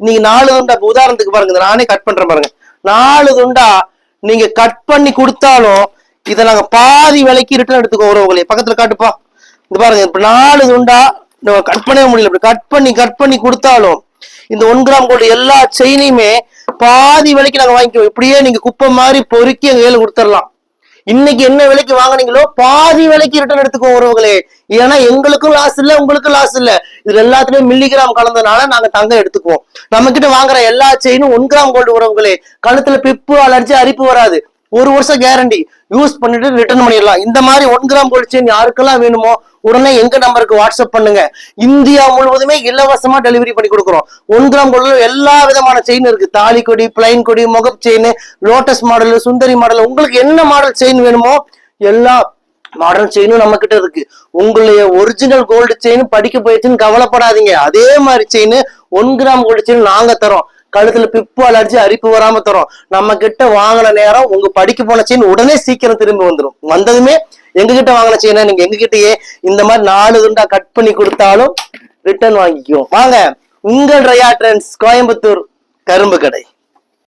நீங்க நாலு துண்டா இப்ப உதாரணத்துக்கு பாருங்க நானே கட் பண்றேன் பாருங்க. நாலு துண்டா நீங்க கட் பண்ணி கொடுத்தாலும் இதை நாங்க பாதி விலைக்கு ரிட்டர்ன் எடுத்துக்கோ உறவுகளே. பக்கத்துல காட்டுப்பா. இந்த பாருங்க இப்ப நாலு துண்டா கட் பண்ணவே முடியல. இப்படி கட் பண்ணி கட் பண்ணி கொடுத்தாலும் இந்த ஒன் கிராம் கோல்டு எல்லா செயினையுமே பாதி விலைக்கு நாங்க வாங்கிக்குவோம். இப்படியே நீங்க குப்பை மாதிரி பொறுக்கி எங்க கையில கொடுத்துடலாம். இன்னைக்கு என்ன விலைக்கு வாங்குனீங்களோ பாதி விலைக்கு ரிட்டர்ன் எடுத்துக்கோ உறவுகளே. ஏன்னா எங்களுக்கும் லாஸ் இல்ல உங்களுக்கும் லாஸ் இல்ல. இதுல எல்லாத்துலயும் மில்லிகிராம் கலந்தனால நாங்க தங்கம் எடுத்துக்குவோம். நம்ம கிட்ட வாங்குற எல்லா செயினும் ஒன் கிராம் கோல்டு உறவுகளே கழுத்துல பிப்பு அலர்ஜி அரிப்பு வராது. ஒரு வருஷம் கேரண்டி யூஸ் பண்ணிட்டு ரிட்டர்ன் பண்ணிடலாம். இந்த மாதிரி ஒன் கிராம் கோல்டு செயின் யாருக்கெல்லாம் வேணுமோ உடனே எங்க நம்பருக்கு வாட்ஸ்அப் பண்ணுங்க. இந்தியா முழுவதுமே இலவசமா டெலிவரி பண்ணி கொடுக்குறோம். ஒன் கிராம் கோல்டுல எல்லா விதமான செயின் இருக்கு. தாலி கொடி பிளைன் கொடி முகப் chain lotus model Sundari model உங்களுக்கு என்ன மாடல் செயின் வேணுமோ எல்லா மாடல் செயினும் நம்ம கிட்ட இருக்கு. உங்களுடைய ஒரிஜினல் கோல்டு செயின் படிக்க போயிடுச்சுன்னு கவலைப்படாதீங்க. அதே மாதிரி chain one gram gold chain நாங்க தரோம். கழுத்துல பிப்பு அலர்ஜி அரிப்பு வராம தரோம். நம்ம கிட்ட வாங்கின நேரம் உங்க படிக்க போன செயின் உடனே சீக்கிரம் திரும்பி வந்துடும் வந்ததுமே எங்க கிட்ட வாங்கின செயினை நீங்க எங்க கிட்டயே இந்த மாதிரி நாலு துண்டா கட் பண்ணி கொடுத்தாலும் ரிட்டர்ன் வாங்கிக்குவோம். வாங்க உங்கள் ரயா ட்ரெண்ட்ஸ் கோயம்புத்தூர் கரும்பு கடை.